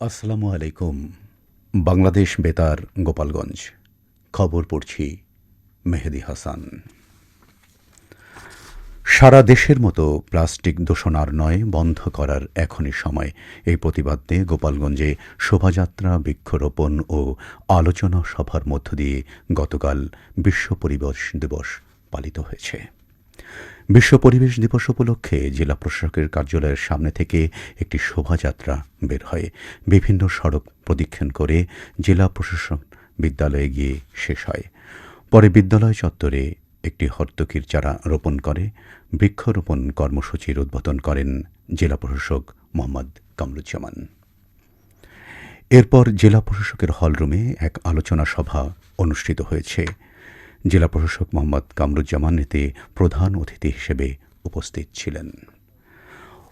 আসসালামু আলাইকুম, বাংলাদেশ বেতার, গোপালগঞ্জ। খবর পড়ছি মেহেদি হাসান। সারা দেশের মতো প্লাস্টিক দূষণার নয়, বন্ধ করার এখনই সময়। এই প্রতিবাদ গোপালগঞ্জে শোভাযাত্রা, বৃক্ষরোপণ ও আলোচনা সভার মধ্য দিয়ে গতকাল বিশ্ব পরিবেশ দিবস পালিত হয়েছে। বিশ্ব পরিবেশ দিবস উপলক্ষে জেলা প্রশাসকের কার্যালয়ের সামনে থেকে একটি শোভাযাত্রা বের হয়। বিভিন্ন সড়ক প্রদক্ষিণ করে জেলা প্রশাসন বিদ্যালয়ে গিয়ে শেষ হয়। পরে বিদ্যালয় চত্বরে একটি হর্তকির চারা রোপণ করে, বৃক্ষরোপণ কর্মসূচির উদ্বোধন করেন জেলা প্রশাসক মোহাম্মদ কামরুজ্জামান। এরপর জেলা প্রশাসকের হলরুমে এক আলোচনা সভা অনুষ্ঠিত হয়েছে। জেলা প্রশাসক মোহাম্মদ কামরুজ্জামান এতে প্রধান অতিথি হিসেবে উপস্থিত ছিলেন।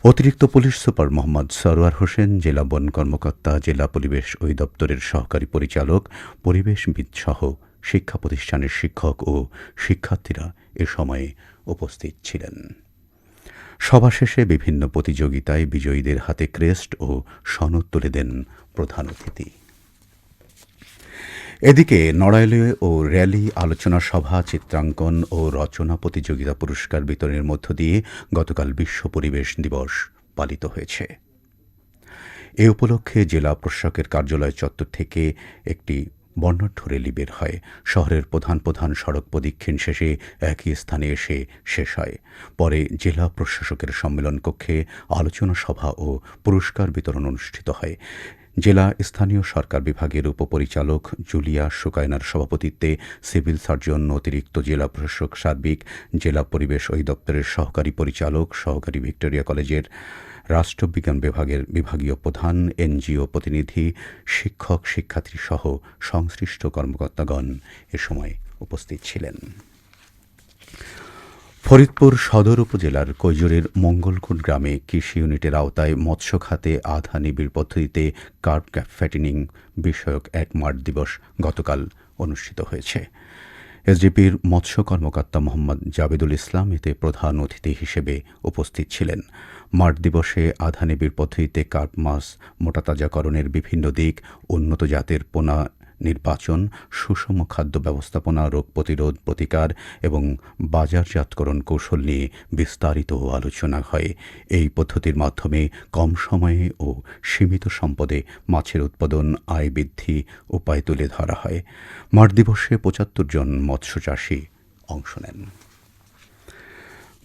অতিরিক্ত পুলিশ সুপার মোহাম্মদ সরোয়ার হোসেন, জেলা বন কর্মকর্তা, জেলা পরিবেশ অধিদপ্তরের সহকারী পরিচালক, পরিবেশবিদ সহ শিক্ষা প্রতিষ্ঠানের শিক্ষক ও শিক্ষার্থীরা এ সময়ে উপস্থিত ছিলেন। সভা শেষে বিভিন্ন প্রতিযোগিতায় বিজয়ীদের হাতে ক্রেস্ট ও সনদ তুলে দেন প্রধান অতিথি। এদিকে নড়াইলে ও র্যালি, আলোচনা সভা, চিত্রাঙ্কন ও রচনা প্রতিযোগিতা পুরস্কার বিতরণের মধ্য দিয়ে গতকাল বিশ্ব পরিবেশ দিবস পালিত হয়েছে। এ উপলক্ষে জেলা প্রশাসকের কার্যালয় চত্বর থেকে একটি বর্ণাঢ্য র্যালি বের হয়। শহরের প্রধান প্রধান সড়ক প্রদক্ষিণ শেষে একই স্থানে এসে শেষ হয়। পরে জেলা প্রশাসকের সম্মেলন কক্ষে আলোচনা সভা ও পুরস্কার বিতরণ অনুষ্ঠিত হয়। জেলা স্থানীয় সরকার বিভাগের উপপরিচালক জুলিয়া সুকায়নার সভাপতিত্বে সিভিল সার্জন অতিরিক্ত জেলা প্রশাসক সার্বিক, জেলা পরিবেশ অধিদপ্তরের সহকারী পরিচালক সহকারী ভিক্টোরিয়া কলেজের রাষ্ট্রবিজ্ঞান বিভাগের বিভাগীয় প্রধান, এনজিও প্রতিনিধি, শিক্ষক, শিক্ষার্থী সহ সংশ্লিষ্ট কর্মকর্তাগণ এ সময় উপস্থিত ছিলেন। ফরিদপুর সদর উপজেলার কৈজুরের মঙ্গলকুট গ্রামে কৃষি ইউনিটের আওতায় মৎস্য খাতে আধা নিবিড় পদ্ধতিতে কার্প ফ্যাটিনিং বিষয়ক এক মার্চ দিবস গতকাল অনুষ্ঠিত হয়েছে। এসডিপির মৎস্য কর্মকর্তা মোহাম্মদ জাবেদুল ইসলাম এতে প্রধান অতিথি হিসেবে উপস্থিত ছিলেন। মার্ট দিবসে আধা নিবিড় পদ্ধতিতে কার্প মাছ মোটাতাজাকরণের বিভিন্ন দিক, উন্নত জাতের পোনা নির্বাচন, সুষম খাদ্য ব্যবস্থাপনা, রোগ প্রতিরোধ প্রতিকার এবং বাজারজাতকরণ কৌশল নিয়ে বিস্তারিত আলোচনা হয়। এই পদ্ধতির মাধ্যমে কম সময়ে ও সীমিত সম্পদে মাছের উৎপাদন, আয় বৃদ্ধি উপায় তুলে ধরা হয়। মাঠ দিবসে পঁচাত্তর জন মৎস্যচাষী অংশ নেন।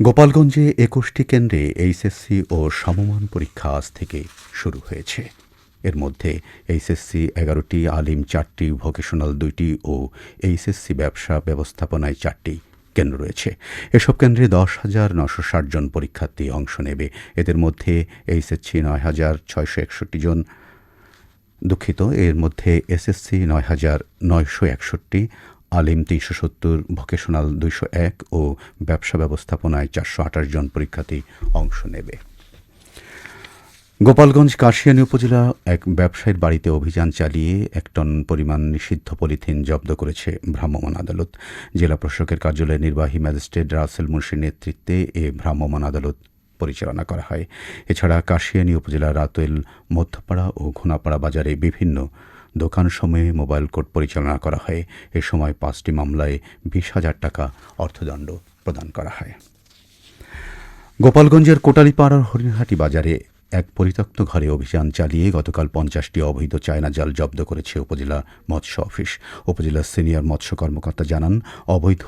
গোপালগঞ্জে একুশটি কেন্দ্রে এইচএসসি ও সমমান পরীক্ষা আজ থেকে শুরু হয়েছে। এর মধ্যে এইচএসসি এগারোটি, আলিম চারটি, ভোকেশনাল দুইটি ও এইচএসসি ব্যবসা ব্যবস্থাপনায় চারটি কেন্দ্র রয়েছে। এসব কেন্দ্রে দশ হাজার নশো ষাট জন পরীক্ষার্থী অংশ নেবে। এদের মধ্যে এইচএসসি নয় হাজার ছয়শো একষট্টি জন দুঃখিত। এর মধ্যে এসএসসি নয় হাজার নয়শো একষট্টি, আলিম তিনশো সত্তর, ভোকেশনাল দুইশো এক ও ব্যবসা ব্যবস্থাপনায় চারশো আঠাশ জন পরীক্ষার্থী অংশ নেবে। গোপালগঞ্জ কাশিয়ানী উপজেলা এক ব্যবসায়ীর বাড়িতে অভিযান চালিয়ে এক টন পরিমাণ নিষিদ্ধ পলিথিন জব্দ করেছে ভ্রাম্যমাণ আদালত। জেলা প্রশাসকের কার্যালয়ের নির্বাহী ম্যাজিস্ট্রেট রাসেল মুন্সির নেতৃত্বে এ ভ্রাম্যমাণ আদালত পরিচালনা করা হয়। এছাড়া কাশিয়ানী উপজেলার রাতেল মধ্যপাড়া ও ঘোনাপাড়া বাজারে বিভিন্ন দোকানসমূহে মোবাইল কোর্ট পরিচালনা করা হয়। এ সময় পাঁচটি মামলায় বিশ হাজার টাকা অর্থদণ্ড প্রদান করা হয়। গোপালগঞ্জের কোটালীপাড়ার হরিণহাটি বাজারে এক পরিত্যক্ত ঘরে অভিযান চালিয়ে গতকাল পঞ্চাশটি অবৈধ চায়না জাল জব্দ করেছে উপজেলা মৎস্য অফিস। উপজেলার সিনিয়র মৎস্য কর্মকর্তা জানান, অবৈধ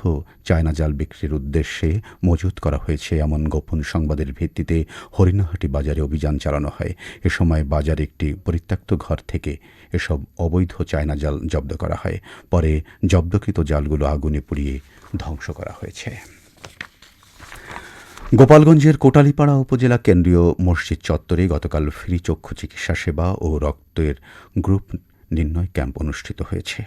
চায়না জাল বিক্রির উদ্দেশ্যে মজুত করা হয়েছে এমন গোপন সংবাদের ভিত্তিতে হরিণাহাটি বাজারে অভিযান চালানো হয়। এ সময় বাজার একটি পরিত্যক্ত ঘর থেকে এসব অবৈধ চায়না জাল জব্দ করা হয়। পরে জব্দকৃত জালগুলো আগুনে পুড়িয়ে ধ্বংস করা হয়েছে। গোপালগঞ্জের কোটালীপাড়া উপজেলা কেন্দ্রীয় মসজিদ চত্বরে গতকাল ফ্রি চক্ষু চিকিৎসা সেবা ও রক্তের গ্রুপ নির্ণয় ক্যাম্প অনুষ্ঠিত হয়েছে।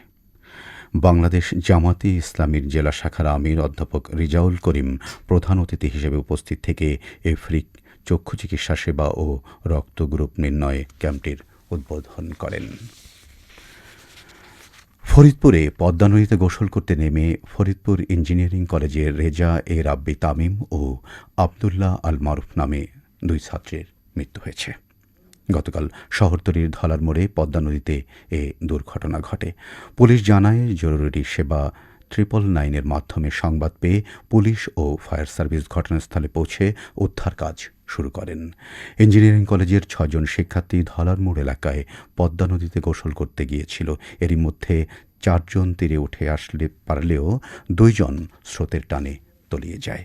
বাংলাদেশ জামাতি ইসলামীর জেলা শাখার আমির অধ্যাপক রিজাউল করিম প্রধান অতিথি হিসেবে উপস্থিত থেকে এ ফ্রি চক্ষু চিকিৎসা সেবা ও রক্ত গ্রুপ নির্ণয় ক্যাম্পটির উদ্বোধন করেন। ফরিদপুরে পদ্মা নদীতে গোসল করতে নেমে ফরিদপুর ইঞ্জিনিয়ারিং কলেজের রেজা এ রাব্বি তামিম ও আবদুল্লাহ আল মারুফ নামে দুই ছাত্রের মৃত্যু হয়েছে। গতকাল শহরতলির ধলার মোড়ে পদ্মা নদীতে এ দুর্ঘটনা ঘটে। পুলিশ জানায়, জরুরি সেবা ট্রিপল নাইনের মাধ্যমে সংবাদ পেয়ে পুলিশ ও ফায়ার সার্ভিস ঘটনাস্থলে পৌঁছে উদ্ধার কাজ শুরু করেন। ইঞ্জিনিয়ারিং কলেজের ছজন শিক্ষার্থী ধলার মোড় এলাকায় পদ্মা নদীতে গোসল করতে গিয়েছিল। এরই মধ্যে চারজন তীরে উঠে আসলে, পারলেও দুইজন স্রোতের টানে তলিয়ে যায়।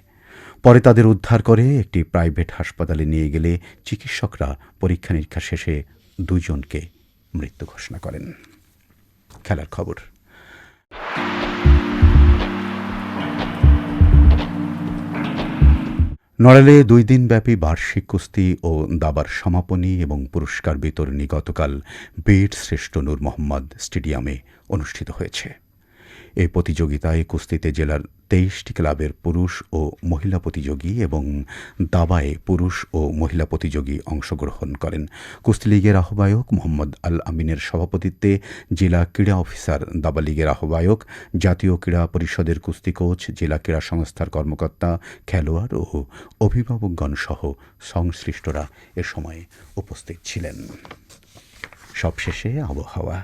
পরে তাদের উদ্ধার করে একটি প্রাইভেট হাসপাতালে নিয়ে গেলে চিকিৎসকরা পরীক্ষা নিরীক্ষা শেষে দুজনকে মৃত্যু ঘোষণা করেন। খেলার খবর। নড়ালে দুই দিনব্যাপী বার্ষিক কুস্তি ও দাবার সমাপনী এবং পুরস্কার বিতরণী গতকাল বীর শ্রেষ্ঠ নূর মোহাম্মদ স্টেডিয়ামে অনুষ্ঠিত হয়েছে। এই প্রতিযোগিতায় কুস্তিতে জেলার তেইশটি ক্লাবের পুরুষ ও মহিলা প্রতিযোগী এবং দাবায় পুরুষ ও মহিলা প্রতিযোগী অংশগ্রহণ করেন। কুস্তি লীগের আহ্বায়ক মোহাম্মদ আল আমিনের সভাপতিত্বে জেলা ক্রীড়া অফিসার, দাবা লীগের আহ্বায়ক, জাতীয় ক্রীড়া পরিষদের কুস্তি কোচ, জেলা ক্রীড়া সংস্থার কর্মকর্তা, খেলোয়াড় ও অভিভাবকগণ সহ সংশ্লিষ্টরা এ সময় উপস্থিত ছিলেন। সবশেষে আবহাওয়া।